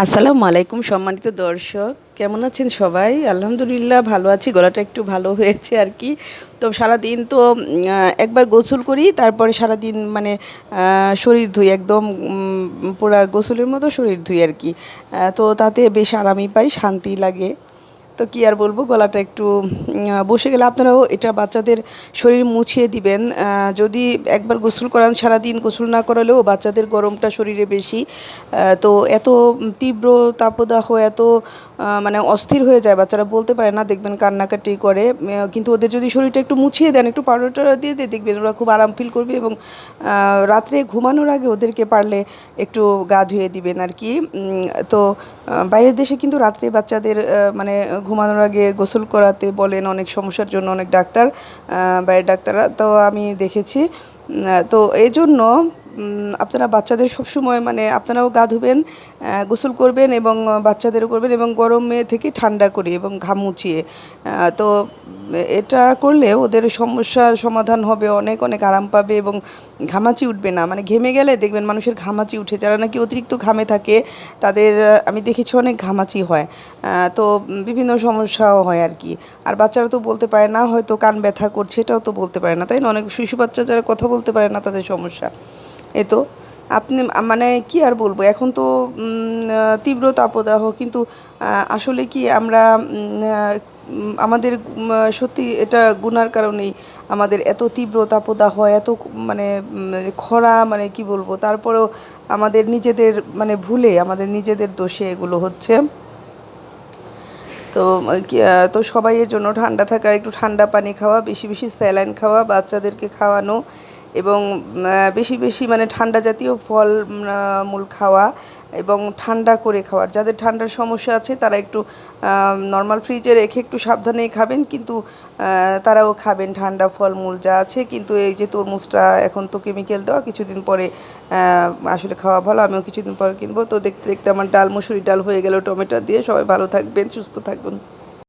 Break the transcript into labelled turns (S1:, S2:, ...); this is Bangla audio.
S1: আসসালামু আলাইকুম সম্মানিত দর্শক। কেমন আছেন সবাই? আলহামদুলিল্লাহ ভালো আছি। গলাটা একটু ভালো হয়েছে আর কি। তো সারাদিন তো একবার গোসল করি, তারপরে সারাদিন মানে শরীর ধুই, একদম পুরা গোসলের মতো শরীর ধুই আর কি। তো তাতে বেশ আরামই পাই শান্তি লাগে। তো কি আর বলব, গলাটা একটু বসে গেলে আপনারাও এটা বাচ্চাদের শরীর মুছিয়ে দিবেন। যদি একবার গোসল করান সারাদিন, গোসল না করালেও বাচ্চাদের গরমটা শরীরে বেশি। তো এত তীব্র তাপদাহ, এত মানে অস্থির হয়ে যায়, বাচ্চারা বলতে পারে না, দেখবেন কান্নাকাটি করে। কিন্তু ওদের যদি শরীরটা একটু মুছিয়ে দেন, একটু পাউডারটা দিয়ে দিয়ে, দেখবেন ওরা খুব আরাম ফিল করবে এবং রাত্রে ঘুমানোর আগে ওদেরকে পারলে একটু গা ধুয়ে দিবেন আর কি। তো বাইরের দেশে কিন্তু রাত্রে বাচ্চাদের মানে ঘুমানোর আগে গোসল করাতে বলেন অনেক সমস্যার জন্য অনেক ডাক্তার বাইরের ডাক্তাররা। তো আমি দেখেছি তো এই জন্য আপনারা বাচ্চাদের সবসময় মানে আপনারাও গা ধুবেন গোসল করবেন এবং বাচ্চাদেরও করবেন এবং গরমে থেকে ঠান্ডা করে এবং ঘাম মুছিয়ে। তো এটা করলে ওদের সমস্যার সমাধান হবে, অনেক অনেক আরাম পাবে এবং ঘামাচি উঠবে না। মানে ঘেমে গেলে দেখবেন মানুষের ঘামাচি উঠে, যারা নাকি অতিরিক্ত ঘামে থাকে, তাদের আমি দেখেছি অনেক ঘামাচি হয়। তো বিভিন্ন সমস্যাও হয় আর কি। আর বাচ্চারা তো বলতে পারে না, হয়তো কান ব্যথা করছে, এটাও তো বলতে পারে না, তাই না? অনেক শিশু বাচ্চা যারা কথা বলতে পারে না, তাদের সমস্যা। এ তো, আপনি মানে কি আর বলব, এখন তো তীব্র তাপদাহ, কিন্তু আসলে কি আমরা আমাদের সত্যি এটা গুনার কারণেই আমাদের এত তীব্র তাপদাহ, এত মানে খরা মানে কি বলব, তারপরেও আমাদের নিজেদের মানে ভুলে, আমাদের নিজেদের দোষে এগুলো হচ্ছে। তো তো সবাই এর জন্য ঠান্ডা থাকা, একটু ঠান্ডা পানি খাওয়া, বেশি বেশি স্যালাইন খাওয়া, বাচ্চাদেরকে খাওয়ানো এবং বেশি বেশি মানে ঠান্ডা জাতীয় ফল মূল খাওয়া এবং ঠান্ডা করে খাওয়ার। যাদের ঠান্ডার সমস্যা আছে তারা একটু নর্মাল ফ্রিজে রেখে একটু সাবধানেই খাবেন। কিন্তু তারাও খাবেন ঠান্ডা ফলমূল যা আছে। কিন্তু এই যে তরমুজটা এখন তো কেমিক্যাল দেওয়া, কিছুদিন পরে আসলে খাওয়া ভালো, আমিও কিছুদিন পরে কিনবো। তো দেখতে দেখতে আমার ডাল মুসুরি ডাল হয়ে গেল টমেটো দিয়ে। সবাই ভালো থাকবেন, সুস্থ থাকবেন।